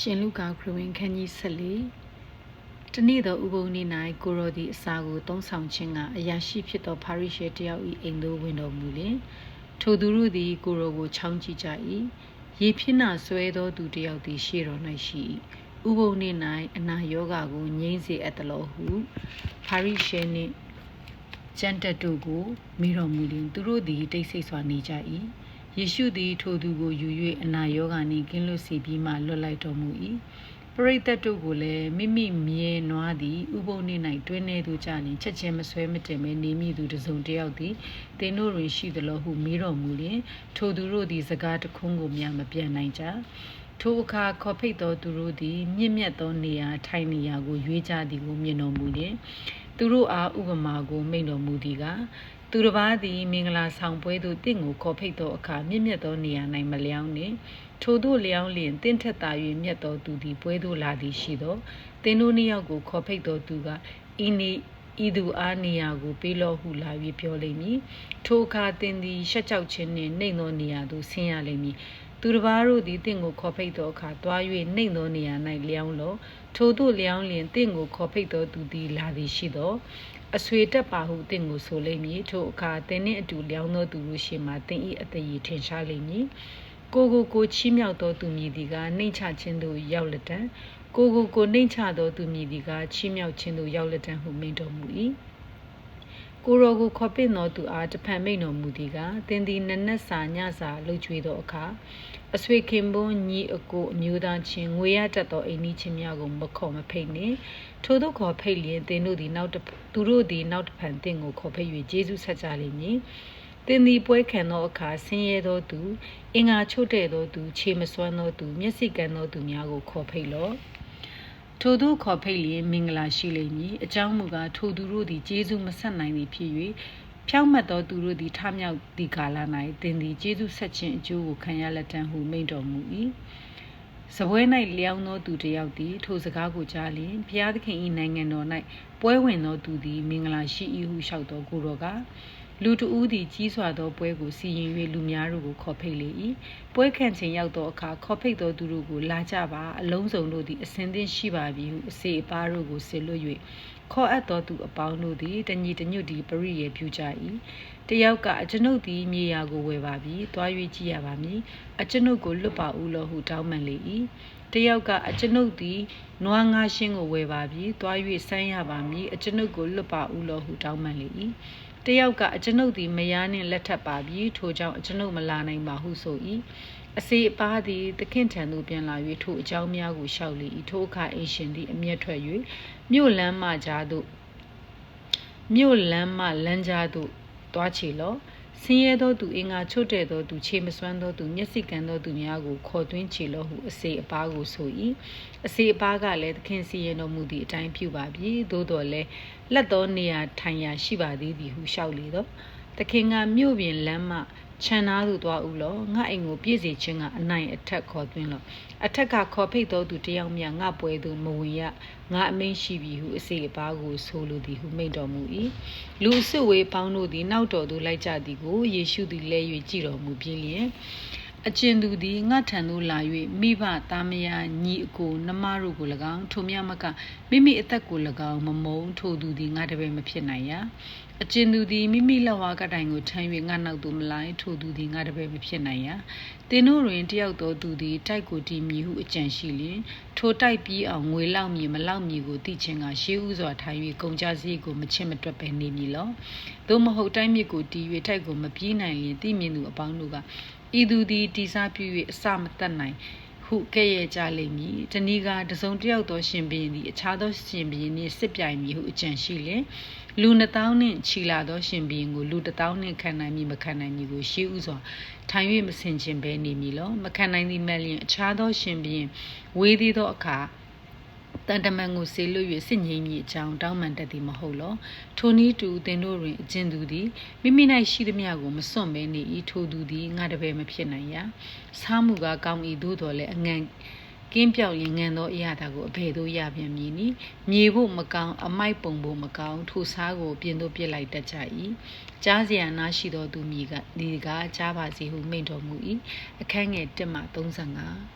ရှင်လူကာခရဝင်ခန်းကြီး14တနေ့သောဥပုံနေ့၌ကိုရောသည်အစာကိုသုံးဆောင်ခြင်းကအရာရှိဖြစ်သောပါရိရှေတယောက်၏အိမ်သို့ဝင်တော်မူလျင်ထိုသူတို့သည်ကိုရောကိုချောင်းကြည့်ကြ၏ရေဖြစ်နာဆွဲသောသူတယောက်သည်ရှေ့တော်၌ရှိ၏ဥပုံနေ့၌အနာယောဂါကိုငြိမ့်စေအပ်သလိုဟုပါရိရှေနှင့်ကျန်တက်တို့ကိုမိတော်မူလျင်သူတို့သည်တိတ်ဆိတ်စွာနေကြ၏ ယေရှုသည်ထိုသူကိုယူ၍အနာရောဂါနှင့်ကင်းလွတ်စေပြီးမှလွတ်လိုက်တော်မူ၏ပရိသတ်တို့ကိုလည်းမိမိမြဲနွားသည်ဥပုံနေ၌တွင်းနေသူကြလျင်ချက်ချင်းမဆွဲမတင်မဲနေမိသူတစုံတယောက်သည်သင်တို့တွင်ရှိသလိုဟုမေးတော်မူလျင်ထိုသူတို့သည်စကားတခွန်းကိုမျှမပြန်နိုင်ကြထိုအခါခေါ်ဖိတ်သောသူတို့သည် မြင့်မြတ်သောနေရာထိုင်နေရာကိုရွေးကြသည်ကိုမြင်တော်မူလျင်သူတို့အားဥပမာကိုမိန့်တော်မူသည်က သူတစ်ပါးသည်မင်္ဂလာဆောင်ပွဲသို့တင့်ကိုခေါ်ဖိတ်သောအခါမြင့်မြတ်သောနေရာ၌မလျောင်းနှင့်ထိုသို့လျောင်းလျင်တင့်ထက်သာ၍မြတ်သောသူသည်ပွဲသို့လာသည်ရှိသောတင်တို့နှစ်ယောက်ကိုခေါ်ဖိတ်သောသူကဤနေဤသူအားနေရာကိုပေးလောဟုလာ၍ပြောလိမ့်မည်ထိုအခါတင်သည်ရှက်ကြောက်ခြင်းနှင့်နှိမ်သောနေရာသို့ဆင်းရလိမ့်မည်သူတစ်ပါးတို့သည်တင့်ကိုခေါ်ဖိတ်သောအခါတွား၍နှိမ်သောနေရာ၌လျောင်းလောထိုသို့လျောင်းလျင်တင့်ကိုခေါ်ဖိတ်သောသူသည်လာသည်ရှိသော အဆွေတက်ပါဟုတင့်ကိုဆိုလိမ့်မည်ထိုအခါတင်းနှင့်အတူလျောင်းသောသူတို့ရှိမှတင်းဤအသေးထင်ရှားလိမ့်မည်ကိုကိုကိုချီးမြှောက်သောသူမည်သည်ကနှိမ့်ချခြင်းသို့ရောက်လက်တံကိုကိုကိုနှိမ့်ချသောသူမည်သည်ကချီးမြှောက်ခြင်းသို့ရောက်လက်တံဟုမိန့်တော်မူ၏ ကိုရောကိုခေါ်ပင့်တော်သူအားတဖန်မိန်တော်မူသည်ကသင်သည်နနက်စာညစာလှုပ်ကြွေသောအခါအဆွေခင်ပွန်းညီအကိုအမျိုးသားချင်းငွေရတတ်သောအိမ်နီးချင်းများကိုမခေါ်မဖိတ်နှင့်ထိုသို့ခေါ်ဖိတ်လျင်သင်တို့သည်နောက်သူတို့သည်နောက်တဖန်သင်ကိုခေါ်ဖိတ်၍ဂျေဇုဆက်ကြလိမ့်မည်သင်သည်ပွဲခံသောအခါဆင်းရဲသောသူအင်္ဂါချို့တဲ့သောသူ ခြေမစွမ်းသောသူမျက်စိကန်းသောသူများကိုခေါ်ဖိတ်လော့ ထိုသူခေါ်ဖိတ်လျင်မင်္ဂလာရှိလိမ့်မည်အကြောင်းမူကားထိုသူတို့သည်ကျေးဇူးမဆက်နိုင်သည်ဖြစ်၍ဖြောင့်မတ်သောသူတို့သည်ထမြောက်သည့်ကာလ၌သင်သည်ကျေးဇူးဆက်ခြင်းအကျိုးကိုခံရလက်တံဟုမိန့်တော်မူ၏စပွဲ၌လျောင်းသောသူတစ်ယောက်သည်ထိုစကားကိုကြားလျင်ဘုရားသခင်၏နိုင်ငံတော်၌ပွဲဝင်သောသူသည်မင်္ဂလာရှိ၏ဟုလျှောက်သောကိုတော်က လူတဦးသည်ကြီးစွာသောပွဲကိုစီရင်၍လူများတို့ကိုခေါ်ဖိတ်လေ၏ပွဲခံချိန်ရောက်သောအခါခေါ်ဖိတ်သောသူတို့ကိုလာကြပါအလုံးစုံတို့သည်အစင်းသင်းရှိပါပြီဟုအစေအပါတို့ကိုဆေလွတ်၍ခေါ်အပ်သောသူအပေါင်းတို့သည်တညီတညွတ်သည်ပရိယေပြုကြ၏တယောက်ကအကျွန်ုပ်သည်မြေယာကိုဝယ်ပါပြီသွား၍ကြည့်ရပါမည်အကျွန်ုပ်ကိုလွတ်ပါဦးလောဟုတောင်းပန်လေ၏တယောက်ကအကျွန်ုပ်သည်နွားငါးရှင်းကိုဝယ်ပါပြီသွား၍ဆိုင်းရပါမည်အကျွန်ုပ်ကိုလွတ်ပါဦးလောဟုတောင်းပန်လေ၏ တယောက်ကအကျွန်ုပ်သည်မယားနှင့်လက်ထပ်ပါပြီထိုကြောင့်အကျွန်ုပ်မလာနိုင်ပါဟုဆို၏အစေအပါးသည်သခင်ထံသို့ပြန်လာ၍ထိုအကြောင်းများကိုလျှောက်လေ၏ထိုအခါအရှင်သည်အမျက်ထွက်၍မြို့လမ်းမှကြားသို့မြို့လမ်းမှလမ်းကြားသို့တွားချေလော့ ဆင်းရဲသောသူအင်္ဂါချွတ်တဲ့သောသူခြေမစွမ်းသောသူမျက်စိကန်းသောသူများကိုခေါ်သွင်းချေလော့ဟုအစေအပါးကိုဆို၏အစေအပါးကလည်းသခင်စီရင်တော်မူသည့်အတိုင်းပြုပါပြီသို့တော်လည်းလက်သောနေရာထိုင်ရာရှိပါသေးသည်ဟုလျှောက်လေတော့သခင်ကမြို့ပြင်လမ်းမှ ခြံသားသို့သွားဦးလောငါအိမ်ကိုပြည့်စေခြင်းကအနိုင်အထက်ခေါ်သွင်းလောအထက်ကခေါ်ဖိတ်သောသူတယောက်မြငါပွဲသို့မဝင်ရငါအမိန်ရှိပြီဟုအစီအပါးကိုဆိုလိုသည်ဟုမိန့်တော်မူ၏လူအစ်ဝေးပေါင်းတို့သည်နောက်တော်သို့လိုက်ကြသည်ကိုယေရှုသည်လဲ၍ကြည်တော်မူပြီးလျင် အကျဉ်သူသည်ငါထံသို့လာ၍မိဘသားမယားညီအကိုနှမတို့ကို၎င်းထိုမြမကမိမိအသက်ကို၎င်းမမုံထိုသူသည်ငါတပည့်မဖြစ်နိုင်ရာအကျဉ်သူသည်မိမိလက်ဝါးကတိုင်ကိုထမ်း၍ငါနောက်သို့မလိုက်ထိုသူသည်ငါတပည့်မဖြစ်နိုင်ရာတင်တို့တွင်တယောက်သောသူသည်တိုက်ကိုတီးမြည်ဟုအကြံရှိလျင်ထိုတိုက်ပြီးအောင်ငွေလောက်မည်မလောက်မည်ကိုသိခြင်းကရှေးဥစွာထား၍ကုန်ကြစည်းကိုမချစ်မတွက်ပဲနေမည်လောသို့မဟုတ်တိုင်းမြစ်ကိုတီး၍တိုက်ကိုမပြေးနိုင်လျင်သိမြင်သူအပေါင်းတို့က ဤသူသည်တိစားပြု၍အစမတတ်နိုင်ဟုကဲ့ရဲ့ကြလိမ့်မည်တနည်းကတစုံတယောက်သောရှင်ဘုရင်သည်အခြားသောရှင်ဘုရင်နှင့်စစ်ပြိုင်မည်ဟုအကြံရှိလျင်လူ2000နှင့်ချီလာသောရှင်ဘုရင်ကိုလူ1000နှင့်ခံနိုင်မည်မခံနိုင်မည်ကိုရှေးဥစွာထိုင်၍မဆင်ခြင်ဘဲနေမည်လောမခံနိုင်သည်မဲ့လျင်အခြားသောရှင်ဘုရင်ဝေးသေးသောအခါ တန်တမန်ကိုဆေလွတ်၍စစ်ငိမ့်မည်အကြောင်းတောင်းပန်တတ်သည်မဟုတ်လောထိုနည်းတူသင်တို့တွင်အကျဉ်သူသည်မိမိ၌ရှိသည်မြကိုမစွန့်ဘဲနေ၏ထိုသူသည်ငါတပည့်မဖြစ်နိုင်ရာစားမှုကကောင်း၏သို့တော်လည်းအငံကင်းပြောက်ရင်ငံသောအရာတာကိုအဘယ်သို့ရပြန်မည်နည်းမြေဖို့မကောင်းအမိုက်ပုံဖို့မကောင်းထိုစားကိုပြင်သို့ပြစ်လိုက်တတ်ကြ၏ကြားစရာနာရှိသောသူမိကဒီကကြားပါစေဟုမိန့်တော်မူ၏အခန်းငယ်1မှ35